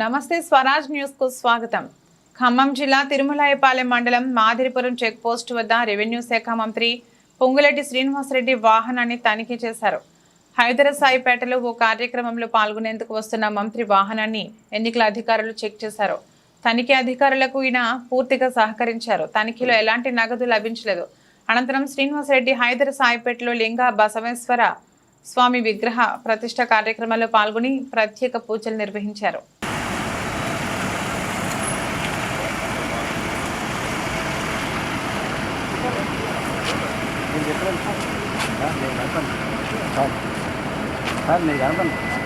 నమస్తే స్వరాజ్ న్యూస్కు స్వాగతం. ఖమ్మం జిల్లా తిరుమలాయపాలెం మండలం మాదిరిపురం చెక్ పోస్ట్ వద్ద రెవెన్యూ శాఖ మంత్రి పొంగులెడ్డి శ్రీనివాసరెడ్డి వాహనాన్ని తనిఖీ చేశారు. హైదరాబాద్పేటలో ఓ కార్యక్రమంలో పాల్గొనేందుకు వస్తున్న మంత్రి వాహనాన్ని ఎన్నికల అధికారులు చెక్ చేశారు. తనిఖీ అధికారులకు ఈయన పూర్తిగా సహకరించారు. తనిఖీలో ఎలాంటి నగదు లభించలేదు. అనంతరం శ్రీనివాసరెడ్డి హైదరాబాద్పేటలో లింగ బసవేశ్వర స్వామి విగ్రహ ప్రతిష్ట కార్యక్రమంలో పాల్గొని ప్రత్యేక పూజలు నిర్వహించారు. Việt Nam đó để đảng phân, không, phát này đảng phân.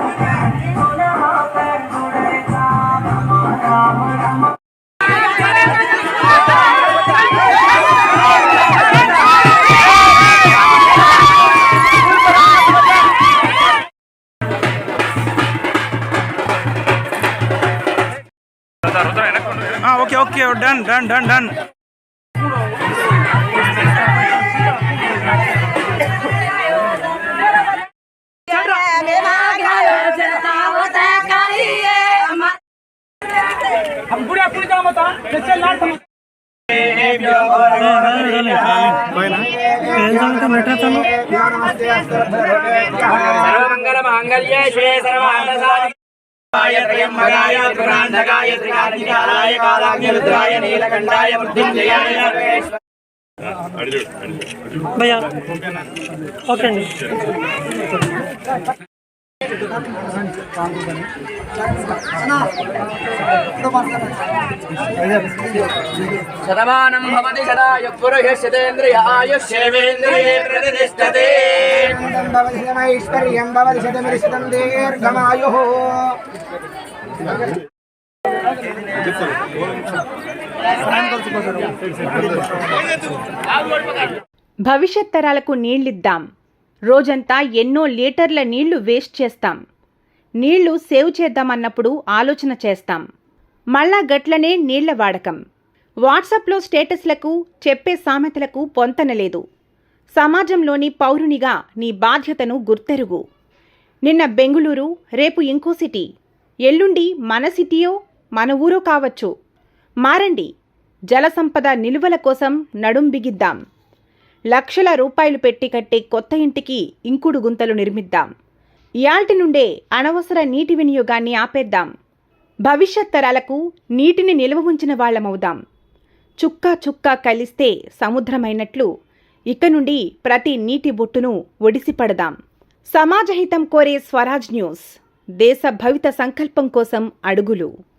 ಹಾಂ okay okay done done done done बैठा चलो सर्वमंगल मांगल्य श्री सर्वानंद త్రికార్తికాయ కాలాగ్ని రుద్రాయ నీలకంఠాయ మృత్యుంజయాయ భయ్యా. ఓకే అండి. శతమానం భవతి శతాయ పురుషేంద్రియ ఆయుష్యేవేంద్రియే ప్రతిష్టతే. ఐశ్వర్యం భవతి శతమిరిశతం దీర్ఘమాయు భవిష్యత్ తరాలకు నీళ్ళిద్దాం. రోజంతా ఎన్నో లీటర్ల నీళ్ళు వేస్ట్ చేస్తాం. నీళ్ళు సేవ్ చేద్దామన్నప్పుడు ఆలోచన చేస్తాం. మళ్ళా గట్లనే నీళ్ళ వాడకం. వాట్సాప్లో స్టేటస్లకు చెప్పే సామెతలకు పొంతనలేదు సమాజంలోని పౌరునిగా నీ బాధ్యతను గుర్తెరుగు. నిన్న బెంగుళూరు రేపు ఇంకో సిటీ. ఎల్లుండి మన సిటీయో మన ఊరో కావచ్చు. మారండి. జలసంపద నిలువల కోసం నడుం బిగిద్దాం. లక్షల రూపాయలు పెట్టి కట్టే కొత్త ఇంటికి ఇంకుడు గుంతలు నిర్మిద్దాం. ఇయాల్టి నుండే అనవసర నీటి వినియోగాన్ని ఆపేద్దాం. భవిష్యత్ తరాలకు నీటిని నిల్వ ఉంచిన వాళ్ళమవుదాం చుక్క చుక్క కలిస్తే సముద్రమైనట్లు ఇక నుండి ప్రతి నీటి బొట్టును ఒడిసిపడదాం. సమాజహితం కోరే స్వరాజ్ న్యూస్. దేశ భవిత సంకల్పం కోసం అడుగులు.